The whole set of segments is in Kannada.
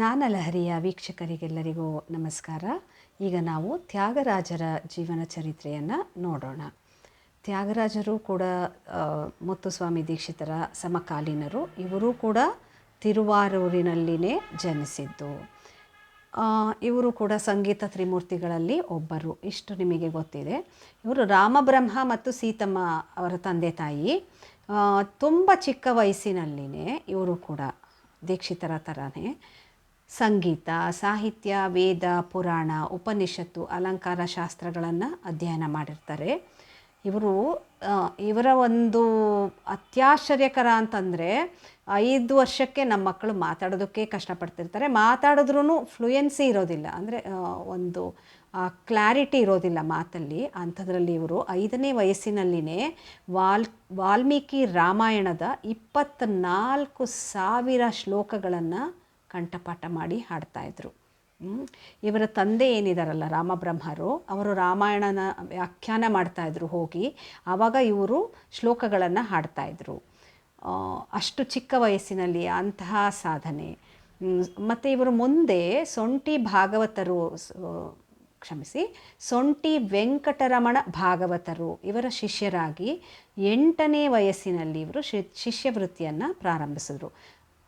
ನಾನಲಹರಿಯ ವೀಕ್ಷಕರಿಗೆಲ್ಲರಿಗೂ ನಮಸ್ಕಾರ. ಈಗ ನಾವು ತ್ಯಾಗರಾಜರ ಜೀವನ ಚರಿತ್ರೆಯನ್ನು ನೋಡೋಣ. ತ್ಯಾಗರಾಜರು ಕೂಡ ಮುತ್ತುಸ್ವಾಮಿ ದೀಕ್ಷಿತರ ಸಮಕಾಲೀನರು. ಇವರು ಕೂಡ ತಿರುವಾರೂರಿನಲ್ಲಿನೇ ಜನಿಸಿದ್ದು. ಇವರು ಕೂಡ ಸಂಗೀತ ತ್ರಿಮೂರ್ತಿಗಳಲ್ಲಿ ಒಬ್ಬರು. ಇಷ್ಟು ನಿಮಗೆ ಗೊತ್ತಿದೆ. ಇವರು ರಾಮಬ್ರಹ್ಮ ಮತ್ತು ಸೀತಮ್ಮ ಅವರ ತಂದೆ ತಾಯಿ. ತುಂಬ ಚಿಕ್ಕ ವಯಸ್ಸಿನಲ್ಲಿನೇ ಇವರು ಕೂಡ ದೀಕ್ಷಿತರ ಥರನೇ ಸಂಗೀತ, ಸಾಹಿತ್ಯ, ವೇದ, ಪುರಾಣ, ಉಪನಿಷತ್ತು, ಅಲಂಕಾರ ಶಾಸ್ತ್ರಗಳನ್ನು ಅಧ್ಯಯನ ಮಾಡಿರ್ತಾರೆ. ಇವರು ಇವರ ಒಂದು ಅತ್ಯಾಶ್ಚರ್ಯಕರ ಅಂತಂದರೆ ಐದು ವರ್ಷಕ್ಕೆ ನಮ್ಮ ಮಕ್ಕಳು ಮಾತಾಡೋದಕ್ಕೆ ಕಷ್ಟಪಡ್ತಿರ್ತಾರೆ. ಮಾತಾಡಿದ್ರೂ ಫ್ಲೂಯೆನ್ಸಿ ಇರೋದಿಲ್ಲ. ಅಂದರೆ ಒಂದು ಕ್ಲಾರಿಟಿ ಇರೋದಿಲ್ಲ ಮಾತಲ್ಲಿ. ಅಂಥದ್ರಲ್ಲಿ ಇವರು ಐದನೇ ವಯಸ್ಸಿನಲ್ಲಿನೇ ವಾಲ್, ವಾಲ್ಮೀಕಿ ರಾಮಾಯಣದ ಇಪ್ಪತ್ತ್ನಾಲ್ಕು ಸಾವಿರ ಶ್ಲೋಕಗಳನ್ನು ಕಂಠಪಾಠ ಮಾಡಿ ಹಾಡ್ತಾಯಿದ್ರು. ಇವರ ತಂದೆ ಏನಿದಾರಲ್ಲ ರಾಮಬ್ರಹ್ಮರು, ಅವರು ರಾಮಾಯಣನ ವ್ಯಾಖ್ಯಾನ ಮಾಡ್ತಾಯಿದ್ರು ಹೋಗಿ. ಆವಾಗ ಇವರು ಶ್ಲೋಕಗಳನ್ನು ಹಾಡ್ತಾಯಿದ್ರು ಅಷ್ಟು ಚಿಕ್ಕ ವಯಸ್ಸಿನಲ್ಲಿ ಅಂತಹ ಸಾಧನೆ. ಮತ್ತು ಇವರು ಮುಂದೆ ಸೊಂಟಿ ಭಾಗವತರು ಕ್ಷಮಿಸಿ, ಸೊಂಟಿ ವೆಂಕಟರಮಣ ಭಾಗವತರು, ಇವರ ಶಿಷ್ಯರಾಗಿ ಎಂಟನೇ ವಯಸ್ಸಿನಲ್ಲಿ ಇವರು ಶಿಷ್ಯವೃತ್ತಿಯನ್ನು ಪ್ರಾರಂಭಿಸಿದ್ರು.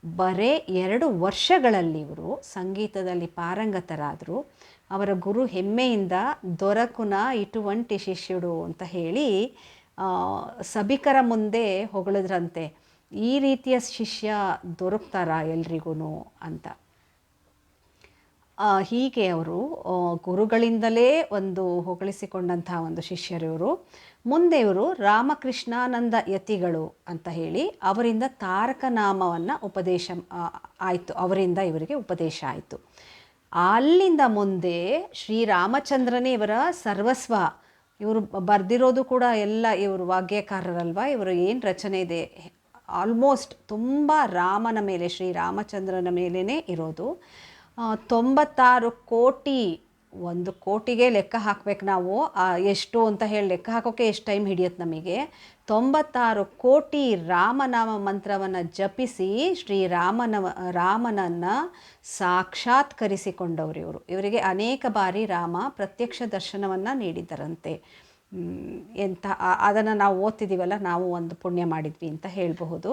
ಬರೇ ಎರಡು ವರ್ಷಗಳಲ್ಲಿ ಇವರು ಸಂಗೀತದಲ್ಲಿ ಪಾರಂಗತರಾದರು. ಅವರ ಗುರು ಹೆಮ್ಮೆಯಿಂದ ದೊರಕುನ ಇಟುವಂಟಿ ಶಿಷ್ಯುಡು ಅಂತ ಹೇಳಿ ಸಭಿಕರ ಮುಂದೆ ಹೊಗಳಿದ್ರಂತೆ. ಈ ರೀತಿಯ ಶಿಷ್ಯ ದೊರಕ್ತಾರಾ ಎಲ್ರಿಗೂ ಅಂತ. ಹೀಗೆ ಅವರು ಗುರುಗಳಿಂದಲೇ ಒಂದು ಹೊಗಳಿಸಿಕೊಂಡಂತಹ ಒಂದು ಶಿಷ್ಯರಿವರು ಮುಂದೆ ಇವರು ರಾಮಕೃಷ್ಣಾನಂದ ಯತಿಗಳು ಅಂತ ಹೇಳಿ ಅವರಿಂದ ತಾರಕನಾಮವನ್ನು ಉಪದೇಶ ಆಯಿತು, ಅವರಿಂದ ಇವರಿಗೆ ಉಪದೇಶ ಆಯಿತು. ಅಲ್ಲಿಂದ ಮುಂದೆ ಶ್ರೀರಾಮಚಂದ್ರನೇ ಇವರ ಸರ್ವಸ್ವ. ಇವರು ಬರೆದಿರೋದು ಕೂಡ ಎಲ್ಲ ಇವರು ವಾಗ್ಯಕಾರರಲ್ವಾ? ಇವರು ಏನು ರಚನೆ ಇದೆ? ಆಲ್ಮೋಸ್ಟ್ ತುಂಬ ರಾಮನ ಮೇಲೆ, ಶ್ರೀರಾಮಚಂದ್ರನ ಮೇಲೇ ಇರೋದು. ತೊಂಬತ್ತಾರು ಕೋಟಿ, ಒಂದು ಕೋಟಿಗೆ ಲೆಕ್ಕ ಹಾಕ್ಬೇಕು ನಾವು. ಎಷ್ಟು ಅಂತ ಹೇಳಿ ಲೆಕ್ಕ ಹಾಕೋಕ್ಕೆ ಎಷ್ಟು ಟೈಮ್ ಹಿಡಿಯುತ್ತೆ ನಮಗೆ? ತೊಂಬತ್ತಾರು ಕೋಟಿ ರಾಮನಾಮ ಮಂತ್ರವನ್ನು ಜಪಿಸಿ ಶ್ರೀರಾಮನ ರಾಮನನ್ನು ಸಾಕ್ಷಾತ್ಕರಿಸಿಕೊಂಡವರು ಇವರು. ಇವರಿಗೆ ಅನೇಕ ಬಾರಿ ರಾಮ ಪ್ರತ್ಯಕ್ಷ ದರ್ಶನವನ್ನು ನೀಡಿದ್ದರಂತೆ ಎಂಥ ಅದನ್ನು ನಾವು ಓದ್ತಿದ್ದೀವಲ್ಲ ನಾವು ಒಂದು ಪುಣ್ಯ ಮಾಡಿದ್ವಿ ಅಂತ ಹೇಳಬಹುದು.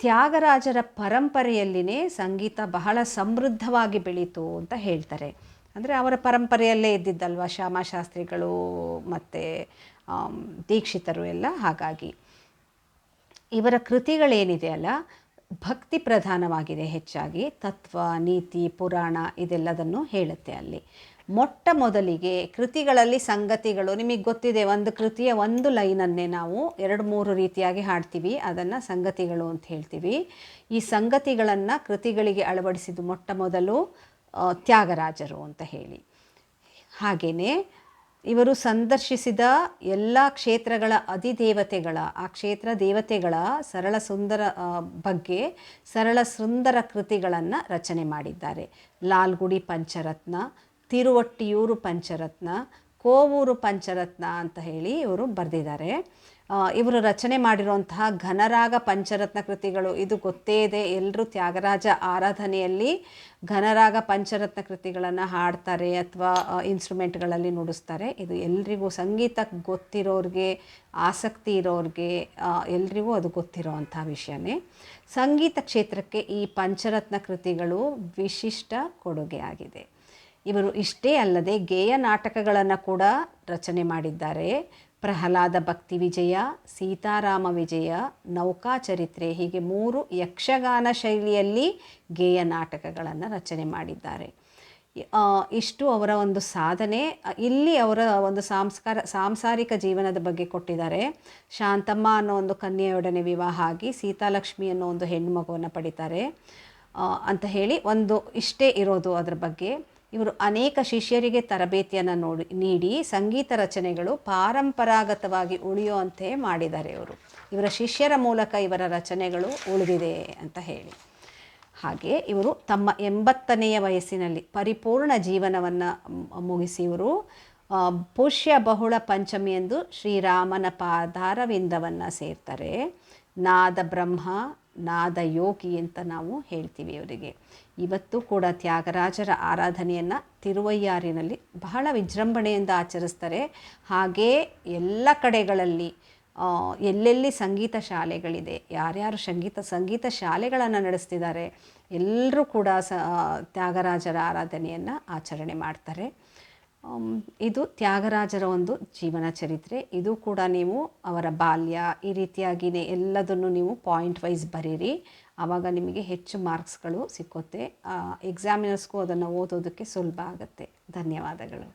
ತ್ಯಾಗರಾಜರ ಪರಂಪರೆಯಲ್ಲಿನೇ ಸಂಗೀತ ಬಹಳ ಸಮೃದ್ಧವಾಗಿ ಬೆಳೀತು ಅಂತ ಹೇಳ್ತಾರೆ. ಅಂದರೆ ಅವರ ಪರಂಪರೆಯಲ್ಲೇ ಇದ್ದಿದ್ದಲ್ವ? ಶ್ಯಾಮಶಾಸ್ತ್ರಿಗಳು ಮತ್ತು ದೀಕ್ಷಿತರು ಎಲ್ಲ ಹಾಗಾಗಿ. ಇವರ ಕೃತಿಗಳೇನಿದೆ ಅಲ್ಲ? ಭಕ್ತಿ ಪ್ರಧಾನವಾಗಿದೆ ಹೆಚ್ಚಾಗಿ. ತತ್ವ, ನೀತಿ, ಪುರಾಣ ಇದೆಲ್ಲದನ್ನು ಹೇಳುತ್ತೆ ಅಲ್ಲಿ. ಮೊಟ್ಟ ಮೊದಲಿಗೆ ಕೃತಿಗಳಲ್ಲಿ ಸಂಗತಿಗಳು, ನಿಮಗೆ ಗೊತ್ತಿದೆ, ಒಂದು ಕೃತಿಯ ಒಂದು ಲೈನನ್ನೇ ನಾವು ಎರಡು ಮೂರು ರೀತಿಯಾಗಿ ಹಾಡ್ತೀವಿ, ಅದನ್ನು ಸಂಗತಿಗಳು ಅಂತ ಹೇಳ್ತೀವಿ. ಈ ಸಂಗತಿಗಳನ್ನು ಕೃತಿಗಳಿಗೆ ಅಳವಡಿಸಿದ್ದು ಮೊಟ್ಟ ಮೊದಲು ತ್ಯಾಗರಾಜರು ಅಂತ ಹೇಳಿ. ಹಾಗೆಯೇ ಇವರು ಸಂದರ್ಶಿಸಿದ ಎಲ್ಲ ಕ್ಷೇತ್ರಗಳ ಅಧಿದೇವತೆಗಳ, ಆ ಕ್ಷೇತ್ರ ದೇವತೆಗಳ ಸರಳ ಸುಂದರ ಬಗ್ಗೆ ಸರಳ ಸುಂದರ ಕೃತಿಗಳನ್ನು ರಚನೆ ಮಾಡಿದ್ದಾರೆ. ಲಾಲ್ಗುಡಿ ಪಂಚರತ್ನ ತಿರುವಟ್ಟಿಯೂರು ಪಂಚರತ್ನ, ಕೋವೂರು ಪಂಚರತ್ನ ಅಂತ ಹೇಳಿ ಇವರು ಬರೆದಿದ್ದಾರೆ. ಇವರು ರಚನೆ ಮಾಡಿರುವಂತಹ ಘನರಾಗ ಪಂಚರತ್ನ ಕೃತಿಗಳು, ಇದು ಗೊತ್ತೇ ಇದೆ. ಎಲ್ಲರೂ ತ್ಯಾಗರಾಜ ಆರಾಧನೆಯಲ್ಲಿ ಘನರಾಗ ಪಂಚರತ್ನ ಕೃತಿಗಳನ್ನು ಹಾಡ್ತಾರೆ ಅಥವಾ ಇನ್ಸ್ಟ್ರೂಮೆಂಟ್ಗಳಲ್ಲಿ ನುಡಿಸ್ತಾರೆ. ಇದು ಎಲ್ರಿಗೂ ಸಂಗೀತ ಗೊತ್ತಿರೋರಿಗೆ, ಆಸಕ್ತಿ ಇರೋರಿಗೆ ಎಲ್ರಿಗೂ ಅದು ಗೊತ್ತಿರೋವಂಥ ವಿಷಯನೇ. ಸಂಗೀತ ಕ್ಷೇತ್ರಕ್ಕೆ ಈ ಪಂಚರತ್ನ ಕೃತಿಗಳು ವಿಶಿಷ್ಟ ಕೊಡುಗೆ ಆಗಿದೆ ಇವರು ಇಷ್ಟೇ ಅಲ್ಲದೆ ಗೇಯ ನಾಟಕಗಳನ್ನು ಕೂಡ ರಚನೆ ಮಾಡಿದ್ದಾರೆ. ಪ್ರಹ್ಲಾದ ಭಕ್ತಿ ವಿಜಯ, ಸೀತಾರಾಮ ವಿಜಯ, ನೌಕಾ ಚರಿತ್ರೆ ಹೀಗೆ ಮೂರು ಯಕ್ಷಗಾನ ಶೈಲಿಯಲ್ಲಿ ಗೇಯ ನಾಟಕಗಳನ್ನು ರಚನೆ ಮಾಡಿದ್ದಾರೆ. ಇಷ್ಟು ಅವರ ಒಂದು ಸಾಧನೆ. ಇಲ್ಲಿ ಅವರ ಒಂದು ಸಾಂಸ್ಕಾರ ಸಾಂಸಾರಿಕ ಜೀವನದ ಬಗ್ಗೆ ಕೊಟ್ಟಿದ್ದಾರೆ. ಶಾಂತಮ್ಮ ಅನ್ನೋ ಒಂದು ಕನ್ಯೆಯೊಡನೆ ವಿವಾಹ ಆಗಿ ಸೀತಾಲಕ್ಷ್ಮಿ ಅನ್ನೋ ಒಂದು ಹೆಣ್ಣು ಮಗುವನ್ನು ಪಡಿತಾರೆ. ಅಂತ ಹೇಳಿ ಒಂದು ಇಷ್ಟೇ ಇರೋದು ಅದರ ಬಗ್ಗೆ. ಇವರು ಅನೇಕ ಶಿಷ್ಯರಿಗೆ ತರಬೇತಿಯನ್ನು ನೋಡಿ, ನೀಡಿ ಸಂಗೀತ ರಚನೆಗಳು ಪಾರಂಪರಾಗತವಾಗಿ ಉಳಿಯುವಂತೆ ಮಾಡಿದ್ದಾರೆ ಇವರು. ಇವರ ಶಿಷ್ಯರ ಮೂಲಕ ಇವರ ರಚನೆಗಳು ಉಳಿದಿದೆ ಅಂತ ಹೇಳಿ. ಹಾಗೆ ಇವರು ತಮ್ಮ ಎಂಬತ್ತನೆಯ ವಯಸ್ಸಿನಲ್ಲಿ ಪರಿಪೂರ್ಣ ಜೀವನವನ್ನು ಮುಗಿಸಿ ಇವರು ಪುಷ್ಯ ಬಹುಳ ಪಂಚಮಿಯಂದು ಶ್ರೀರಾಮನ ಪಾದಾರವಿಂದವನ್ನು ಸೇರ್ತಾರೆ. ನಾದ ಬ್ರಹ್ಮ ನಾದ ಯೋಗಿ ಅಂತ ನಾವು ಹೇಳ್ತೀವಿ ಅವರಿಗೆ. ಇವತ್ತು ಕೂಡ ತ್ಯಾಗರಾಜರ ಆರಾಧನೆಯನ್ನು ತಿರುವಯ್ಯಾರಿನಲ್ಲಿ ಬಹಳ ವಿಜೃಂಭಣೆಯಿಂದ ಆಚರಿಸ್ತಾರೆ. ಹಾಗೇ ಎಲ್ಲ ಕಡೆಗಳಲ್ಲಿ ಎಲ್ಲೆಲ್ಲಿ ಸಂಗೀತ ಶಾಲೆಗಳಿದೆ, ಯಾರ್ಯಾರು ಸಂಗೀತ ಸಂಗೀತ ಶಾಲೆಗಳನ್ನು ನಡೆಸ್ತಿದ್ದಾರೆ, ಎಲ್ಲರೂ ಕೂಡ ಸ ತ್ಯಾಗರಾಜರ ಆರಾಧನೆಯನ್ನು ಆಚರಣೆ ಮಾಡ್ತಾರೆ. ಇದು ತ್ಯಾಗರಾಜರ ಒಂದು ಜೀವನ ಚರಿತ್ರೆ. ಇದು ಕೂಡ ನೀವು ಅವರ ಬಾಲ್ಯ, ಈ ರೀತಿಯಾಗಿಯೇ ಎಲ್ಲದನ್ನು ನೀವು ಪಾಯಿಂಟ್ ವೈಸ್ ಬರೀರಿ. ಆವಾಗ ನಿಮಗೆ ಹೆಚ್ಚು ಮಾರ್ಕ್ಸ್ಗಳು ಸಿಕ್ಕುತ್ತೆ. ಎಕ್ಸಾಮಿನರ್ಸ್ಗೂ ಅದನ್ನು ಓದೋದಕ್ಕೆ ಸುಲಭ ಆಗುತ್ತೆ. ಧನ್ಯವಾದಗಳು.